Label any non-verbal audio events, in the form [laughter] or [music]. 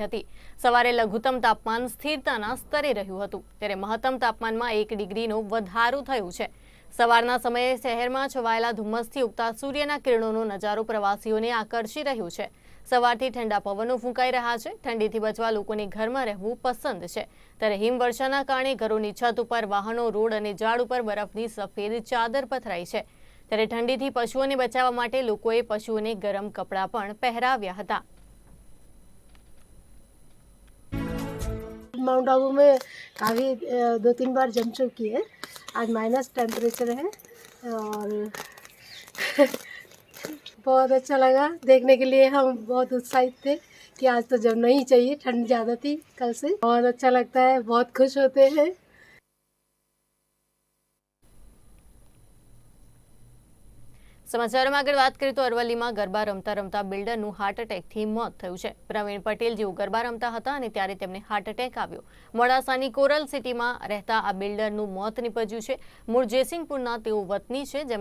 હતી. સવારે લઘુત્તમ તાપમાન સ્થિરતાના સ્તરે રહ્યું હતું. ત્યારે મહત્તમ તાપમાનમાં એક ડિગ્રીનો વધારો થયો છે. સવારના સમયે શહેરમાં છવાયેલા ધુમ્મસથી ઉગતા સૂર્યના કિરણોનો નજારો પ્રવાસીઓને આકર્ષી રહ્યો છે. સવારથી ઠંડા પવનો ફૂંકાઈ રહ્યા છે. ઠંડીથી બચવા લોકોને ઘરમાં રહેવું પસંદ છે. ત્યારે હિમવર્ષાના કારણે ઘરોની છત ઉપર વાહનો, રોડ અને ઝાડ ઉપર બરફની સફેદ ચાદર પથરાઈ છે. ત્યારે ઠંડીથી પશુઓને બચાવવા માટે લોકોએ પશુઓને ગરમ કપડાં પણ પહેરાવ્યા હતા. माउंट आबू में काफ़ी दो तीन बार जम चुकी है। आज माइनस टेम्परेचर है और [laughs] बहुत अच्छा लगा। देखने के लिए हम बहुत उत्साहित थे कि आज तो जमना ही चाहिए, ठंड ज़्यादा थी कल से। बहुत अच्छा लगता है, बहुत खुश होते हैं। સમાચારોમાં આગળ વાત કરીએ તો અરવલ્લીમાં ગરબા રમતા રમતા બિલ્ડરનું હાર્ટ એટેકથી મોત થયું છે. પ્રવીણ પટેલ જેઓ ગરબા રમતા હતા અને ત્યારે તેમને હાર્ટ એટેક આવ્યો. મોડાસાની કોરલ સિટીમાં રહેતા આ બિલ્ડરનું મોત નીપજ્યું છે. મૂળ જયસિંહપુરના તેઓ વતની છે